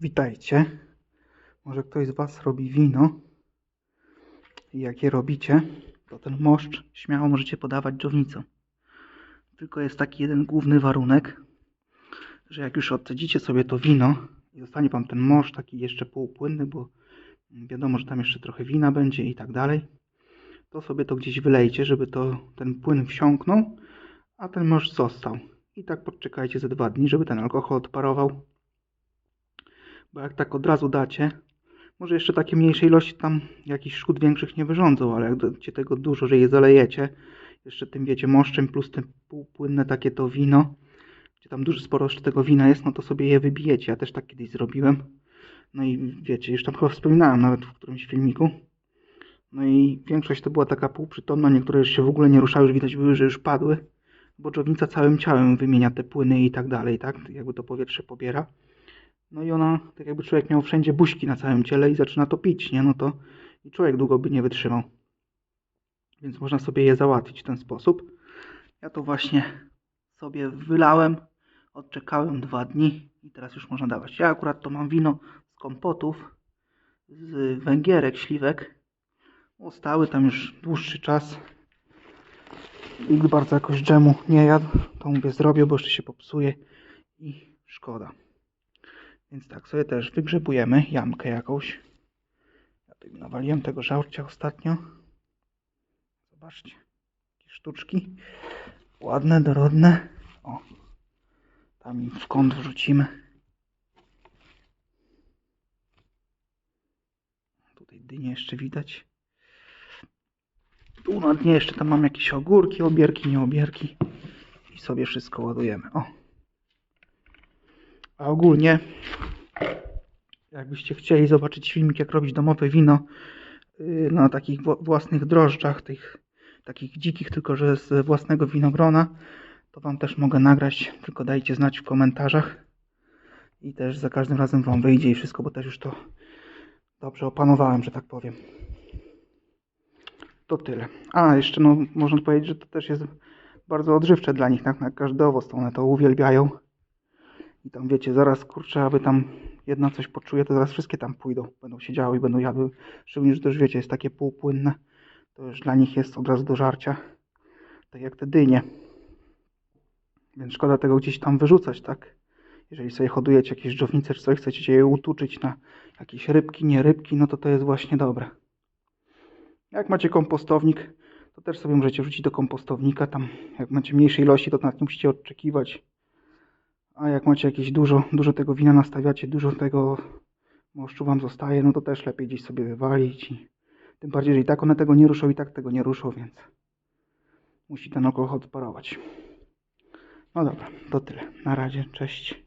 Witajcie. Może ktoś z Was robi wino i jak je robicie, to ten moszcz śmiało możecie podawać dżownicą. Tylko jest taki jeden główny warunek, że jak już odcedzicie sobie to wino i zostanie Wam ten moszcz taki jeszcze półpłynny, bo wiadomo, że tam jeszcze trochę wina będzie i tak dalej, to sobie to gdzieś wylejcie, żeby to ten płyn wsiąknął, a ten moszcz został. I tak podczekajcie ze dwa dni, żeby ten alkohol odparował. Bo jak tak od razu dacie, może jeszcze takie mniejsze ilości tam jakichś szkód większych nie wyrządzą, ale jak dacie tego dużo, że je zalejecie, jeszcze tym wiecie moszczem plus te półpłynne takie to wino, gdzie tam dużo sporo jeszcze tego wina jest, no to sobie je wybijecie. Ja też tak kiedyś zrobiłem. No i wiecie, już tam chyba wspominałem nawet w którymś filmiku. No i większość to była taka półprzytomna, niektóre już się w ogóle nie ruszały, już widać były, że już padły, bo dżownica całym ciałem wymienia te płyny i tak dalej, tak? Jakby to powietrze pobiera. No i ona, tak jakby człowiek miał wszędzie buźki na całym ciele i zaczyna to pić, nie? No to i człowiek długo by nie wytrzymał. Więc można sobie je załatwić w ten sposób. Ja to właśnie sobie wylałem, odczekałem dwa dni i teraz już można dawać. Ja akurat to mam wino z kompotów, z węgierek, śliwek. Ustały tam już dłuższy czas. Nikt bardzo jakoś dżemu nie jadł. To mówię zrobię, bo jeszcze się popsuje i szkoda. Więc tak, sobie też wygrzebujemy jamkę jakąś. Ja tu nawaliłem tego żarcia ostatnio. Zobaczcie. Jakie sztuczki. Ładne, dorodne. O. Tam im w kąt wrzucimy. Tutaj dynię jeszcze widać. Tu na dnie jeszcze tam mam jakieś ogórki, obierki, nie obierki. I sobie wszystko ładujemy. O. A ogólnie, jakbyście chcieli zobaczyć filmik, jak robić domowe wino yy, na takich własnych drożdżach, tych takich dzikich, tylko że z własnego winogrona, to Wam też mogę nagrać, tylko dajcie znać w komentarzach. I też za każdym razem Wam wyjdzie i wszystko, bo też już to dobrze opanowałem, że tak powiem. To tyle. A, jeszcze no, można powiedzieć, że to też jest bardzo odżywcze dla nich, tak? Na każdy owoc one to uwielbiają. I tam wiecie, zaraz kurczę, aby tam jedna coś poczuje, to zaraz wszystkie tam pójdą. Będą siedziały i będą jadły. Szczególnie, że też wiecie, jest takie półpłynne. To już dla nich jest od razu do żarcia. Tak jak te dynie. Więc szkoda tego gdzieś tam wyrzucać, tak? Jeżeli sobie hodujecie jakieś dżownice czy coś, chcecie je utuczyć na jakieś rybki, nie rybki, no to to jest właśnie dobre. Jak macie kompostownik, to też sobie możecie wrzucić do kompostownika. Tam jak macie mniejsze ilości, to nad nie musicie odczekiwać. A jak macie jakieś dużo, dużo tego wina nastawiacie, dużo tego moszczu wam zostaje, no to też lepiej gdzieś sobie wywalić. I tym bardziej, że i tak one tego nie ruszą, i tak tego nie ruszą, więc musi ten alkohol odparować. No dobra, to tyle. Na razie, cześć.